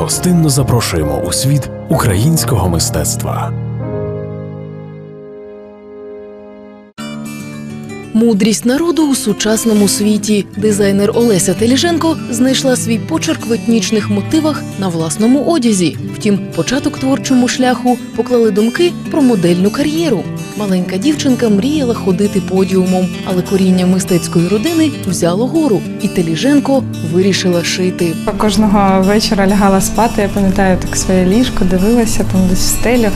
Гостинно запрошуємо у світ українського мистецтва. Мудрість народу у сучасному світі. Дизайнер Олеся Теліженко знайшла свій почерк в етнічних мотивах на власному одязі. Втім, початок творчому шляху поклали думки про модельну кар'єру. Маленька дівчинка мріяла ходити подіумом, але коріння мистецької родини взяло гору, і Теліженко вирішила шити. Кожного вечора лягала спати, я пам'ятаю так своє ліжко, дивилася там десь в стелю.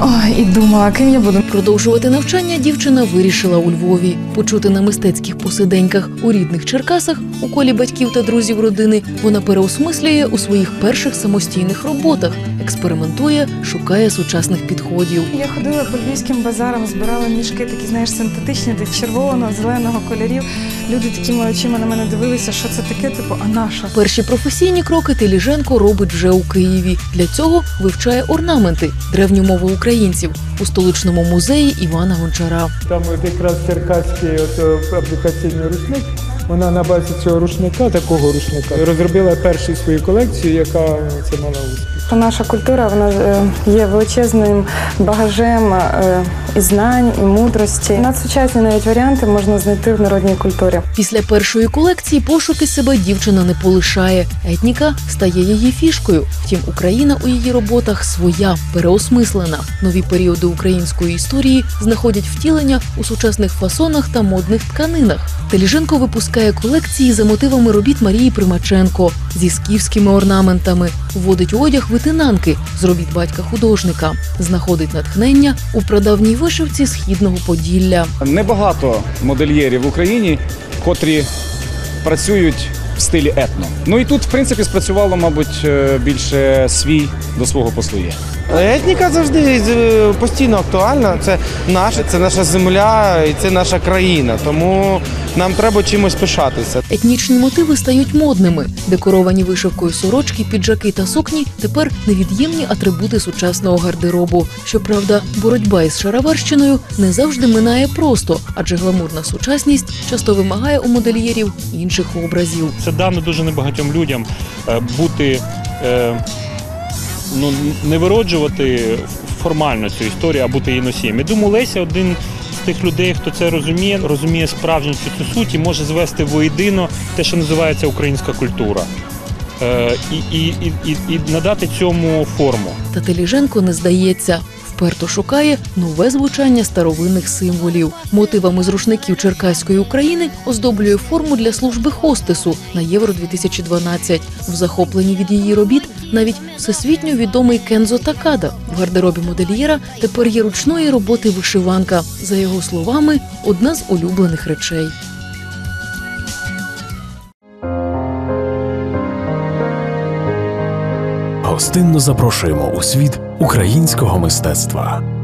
Ой, і думала, ким я буду. Продовжувати навчання дівчина вирішила у Львові. Почути на мистецьких посиденьках у рідних Черкасах у колі батьків та друзів родини вона переосмислює у своїх перших самостійних роботах, експериментує, шукає сучасних підходів. Я ходила по львівським базарам, збирала мішки, такі, знаєш, синтетичні, де червоного, зеленого кольорів. Люди такими очима на мене дивилися, що це таке, типу, а наша. Перші професійні кроки Теліженко робить вже у Києві. Для цього вивчає орнаменти, древню мову українців у столичному музеї Івана Гончара. Там от якраз черкаський от, е, аплікаційний рушник. Вона на базі цього рушника, такого рушника, розробила першу свою колекцію, яка це мала успіх. Наша культура вона е, є величезним багажем е, і знань, і мудрості. Надсучасні навіть варіанти можна знайти в народній культурі. Після першої колекції пошуки себе дівчина не полишає. Етніка стає її фішкою. Втім, Україна у її роботах своя, переосмислена. Нові періоди української історії знаходять втілення у сучасних фасонах та модних тканинах. Теліженко випускає колекції за мотивами робіт Марії Примаченко зі скіфськими орнаментами, вводить одяг витинанки з робіт батька художника, знаходить натхнення у прадавній вишивці східного Поділля. Небагато модельєрів в Україні, котрі працюють в стилі етно. Ну і тут, в принципі, спрацювало, мабуть, е, більше свій до свого послує. Етніка завжди е, постійно актуальна. Це наше, це наша земля і це наша країна. Тому нам треба чимось пишатися. Етнічні мотиви стають модними. Декоровані вишивкою сорочки, піджаки та сукні тепер невід'ємні атрибути сучасного гардеробу. Щоправда, боротьба із шароварщиною не завжди минає просто, адже гламурна сучасність часто вимагає у модельєрів інших образів. Це дано дуже небагатьом людям е, бути, е, ну не вироджувати формально цю історію, а бути її носієм. Я думаю, Леся один тих людей, хто це розуміє, розуміє справжню цю, суть і може звести воєдино те, що називається українська культура. Е, і, і, і, і, і надати цьому форму. Та Теліженко не здається. Вперто шукає нове звучання старовинних символів. Мотивами з рушників Черкаської України оздоблює форму для служби хостесу на Євро 2012 В захопленні від її робіт навіть всесвітньо відомий Кензо Такада. В гардеробі модельєра тепер є ручної роботи вишиванка. За його словами, одна з улюблених речей. Гостинно запрошуємо у світ українського мистецтва.